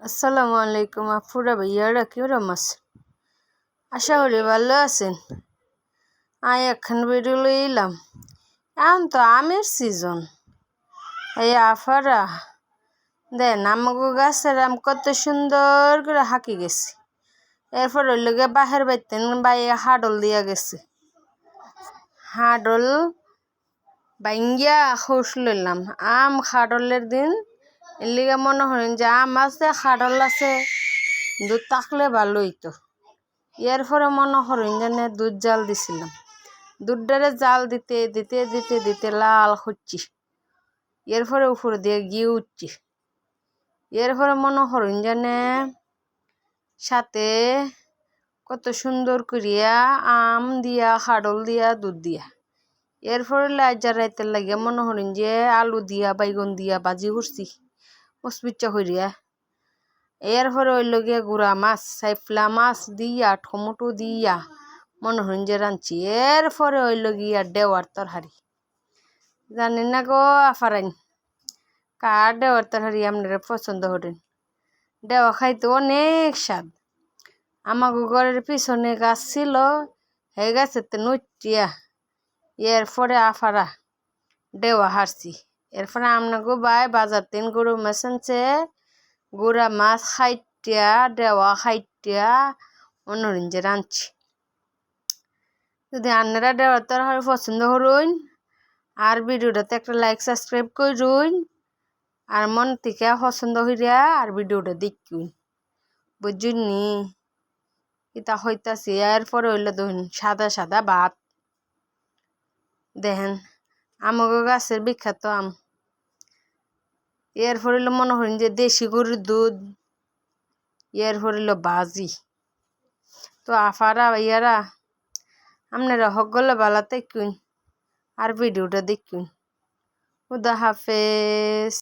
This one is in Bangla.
আসসালামু আলাইকুম আফুরা ভাইয়ারা কেমন আছেন আশা করি ভালো আছেন। আয়, এখন বেরোলে এলাম। এখন তো আমের সিজন এই আফারা, দেন আমাকে গাছের আম কত সুন্দর করে হাঁকি গেছে। এরপর ওই লোকে বাহের বাইতেন, বাইয়ে হাডল দিয়া গেছে। হাডল বাইঙ্গিয়া খুশ লইলাম। আম হাডলের দিন এলিগে মনে করেন যে আম আছে, খাডল আছে, দুধ থাকলে ভালো হইতো এর পরে মনে করেন যে দুধ জাল দিছিলাম। দুধটারে জাল দিতে দিতে দিতে দিতে লাল হচ্ছি। এরপরে উপরে দিয়ে গিয়ে উঠছি। এরপরে মনে করেন জানে সাথে কত সুন্দর করিয়া আম দিয়া, খাডল দিয়া, দুধ দিয়া। এরপরে লাইজার রাইতে লাগে মনে করেন যে আলু দিয়া, বাইগন দিয়া বাজি করছি। মুসপিচ্চা করিয়া এরপরে ওই গিয়া গুড়া মাছ সাইফলা মাছ দিয়া, টমেটো দিয়া মনে হইন যে রাঁধছি এরপরে ওই গিয়া দেওয়ার তরহারি। জানি না গো আফারাইন? কার দেওয়ার তরহারি আপনারা পছন্দ করেন? দেওয়া খাইতে অনেক স্বাদ। আমাকে ঘরের পিছনে গাছ ছিল, সেই গাছেতে নটিয়া এরপরে আফারা দেওয়া হারছি। এরপরে আপনাকে বাই, বাজার তিন গরু মাছ আনছে গুড়া মাছ খাইটিয়া, দেওয়া খাইটিয়া মনোরঞ্জন আনছি যদি আপনারা দেওয়ার তরকারি পছন্দ করুন আর ভিডিওটাতে একটা লাইক সাবস্ক্রাইব করুন আর মন থেকে পছন্দ করিয়া আর ভিডিওটা দেখুন বুঝুননি এটা হইতাছি, এরপরে হইলে দেখুন সাদা সাদা ভাত। দেখেন। আমাকে গাছের বিখ্যাত আম। এর হইল মনে করেন যে দেশি গরুর দুধ এর হইল বাজি। তো আফারা ইয়ারা আপনারা সকলে বালাতে কিন আর ভিডিওটা দেখুন। খুদা হাফেজ।